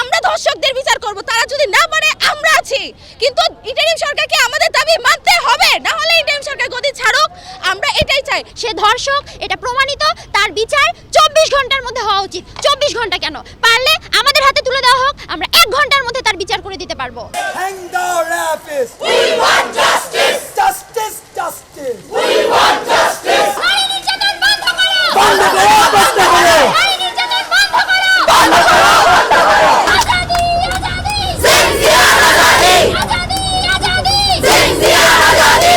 আমরা ধর্ষকদের বিচার করব, তারা যদি না পারে, আমরা আছি। কিন্তু ইটালিয়ান সরকারকে আমাদের দাবি মানতে হবে, না হলে ইটালিয়ান সরকার গদি ছাড়ুক। আমরা এটাই চাই, সে ধর্ষক, এটা প্রমাণিত, তার বিচার চব্বিশ ঘণ্টার মধ্যে হওয়া উচিত। চব্বিশ ঘণ্টা কেন? পারলে আমাদের হাতে তুলে দেওয়া হোক, আমরা এক ঘণ্টার মধ্যে তার বিচার করে দিতে পারব। Rapists! We want justice! Justice, justice! নারী নির্যাতন বন্ধ করো বন্ধ করো, বন্ধ করো! নারী নির্যাতন বন্ধ করো বন্ধ করো বন্ধ করো আজাদি আজাদি জিন্দিয়ান আজাদি আজাদি আজাদি জিন্দিয়ান Azadi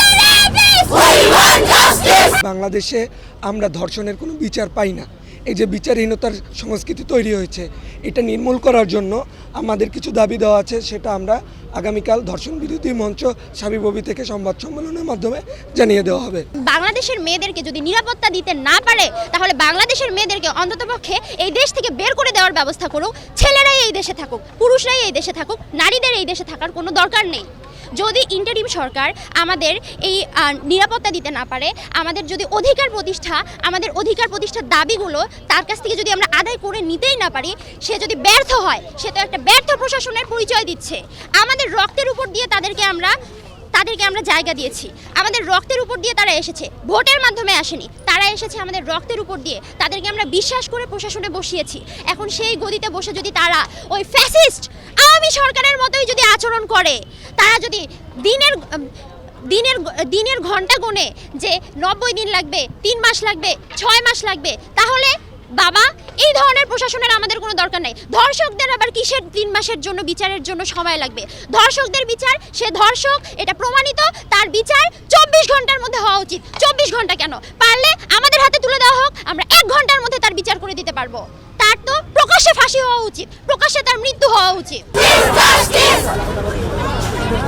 the rapist we want justice বাংলাদেশে আমরা ধর্ষণের কোনো বিচার পাই না এই যে বিচারহীনতার সংস্কৃতি তৈরি হয়েছে, এটা নির্মূল করার জন্য আমাদের কিছু দাবি দেওয়া আছে, সেটা আমরা আগামীকাল ধর্ষণ বিরোধী মঞ্চ সাবিববি থেকে সংবাদ সম্মেলনের মাধ্যমে জানিয়ে দেওয়া হবে। বাংলাদেশের মেয়েদেরকে যদি নিরাপত্তা দিতে না পারে, তাহলে বাংলাদেশের মেয়েদেরকে অন্ততপক্ষে এই দেশ থেকে বের করে দেওয়ার ব্যবস্থা করুক। ছেলেরাই এই দেশে থাকুক, পুরুষরাই এই দেশে থাকুক, নারীদের এই দেশে থাকার কোনো দরকার নেই। যদি ইন্টারিম সরকার আমাদের এই নিরাপত্তা দিতে না পারে, আমাদের যদি অধিকার প্রতিষ্ঠা, আমাদের অধিকার প্রতিষ্ঠার দাবিগুলো তার কাছ থেকে যদি আমরা আদায় করে নিতেই না পারি, সে যদি ব্যর্থ হয়, সে তো একটা ব্যর্থ প্রশাসনের পরিচয় দিচ্ছে। আমাদের রক্তের উপর দিয়ে তাদেরকে আমরা তাদেরকে আমরা জায়গা দিয়েছি। আমাদের রক্তের উপর দিয়ে তারা এসেছে। ভোটের মাধ্যমে আসেনি। তারা এসেছে আমাদের রক্তের উপর দিয়ে। তাদেরকে আমরা বিশ্বাস করে প্রশাসনে বসিয়েছি। এখন সেই গদিতে বসে যদি তারা ওই ফ্যাসিস্ট আওয়ামী সরকারের মতোই যদি আচরণ করে তারা যদি দিনের দিনের দিনের ঘণ্টা গুনে যে নব্বই দিন লাগবে, তিন মাস লাগবে, ছয় মাস লাগবে, তাহলে বাবা, এই ধরনের প্রশাসনের আমাদের কোনো দরকার নাই। ধর্ষকদের আবার কিসের তিন মাসের জন্য বিচারের জন্য সময় লাগবে? ধর্ষকদের বিচার, সে ধর্ষক, এটা প্রমাণিত, তার বিচার চব্বিশ ঘণ্টার মধ্যে হওয়া উচিত। চব্বিশ ঘণ্টা কেন? পারলে আমাদের হাতে তুলে দেওয়া হোক, আমরা এক ঘণ্টার মধ্যে তার বিচার করে দিতে পারব। তার তো প্রকাশ্যে ফাঁসি হওয়া উচিত, প্রকাশ্যে তার মৃত্যু হওয়া উচিত। Não, não,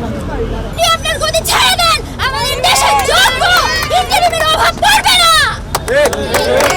não, não,